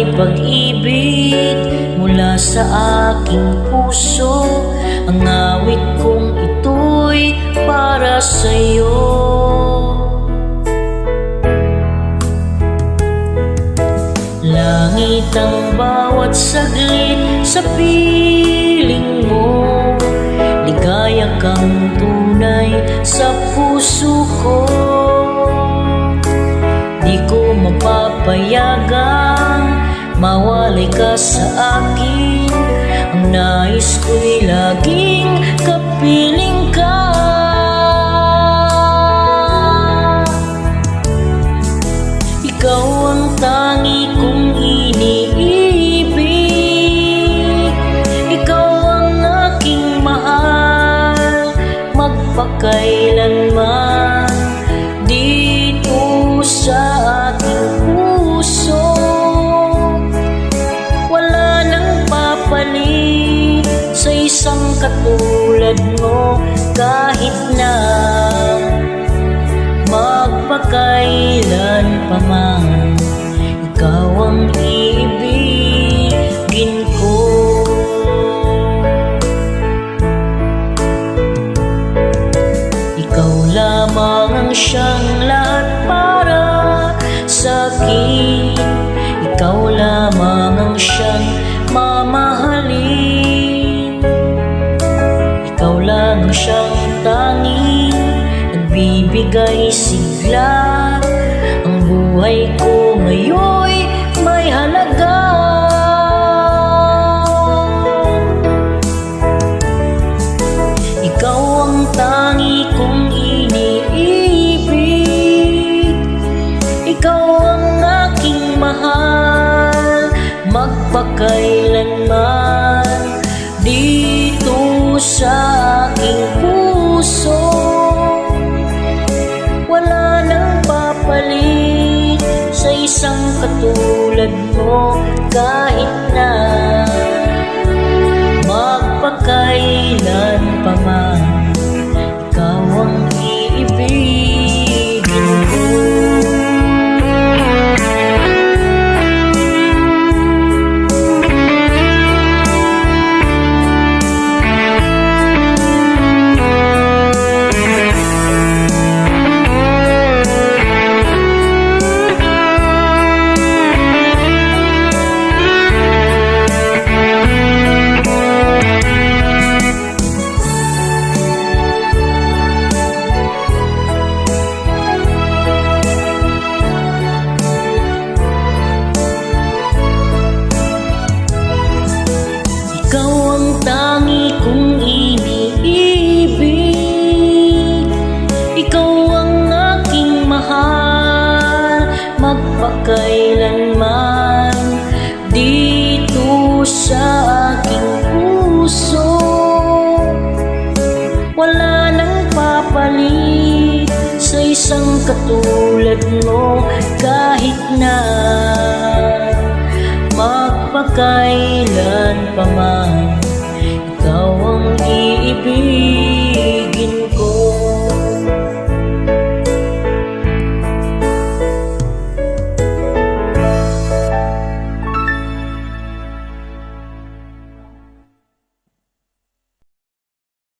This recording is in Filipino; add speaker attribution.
Speaker 1: May pag-ibig mula sa aking puso. Ang awit kong ito'y para sa'yo. Langit ang bawat saglit sa piling mo. Ligaya kang tunay sa puso ko. Di ko mapapayagang mawalay ka sa akin. Ang nais ko'y laging kapiling ka. Ikaw ang tangi kong iniibig. Ikaw ang aking mahal. Magpakailanman Dito sa aking Kahit na magpakailan pa man Ikaw ang ibigin ko. Ikaw lamang ang siyang lahat para sa akin. Ikaw lamang ang siyang mamahalin. Siyang tanging Nagbibigay sigla. Ang buhay ko ngayon'y may halaga. Ikaw ang tangi kong iniibig Ikaw ang aking mahal. Magpakailanman isang katulad mo Kahit na magpakailan pa man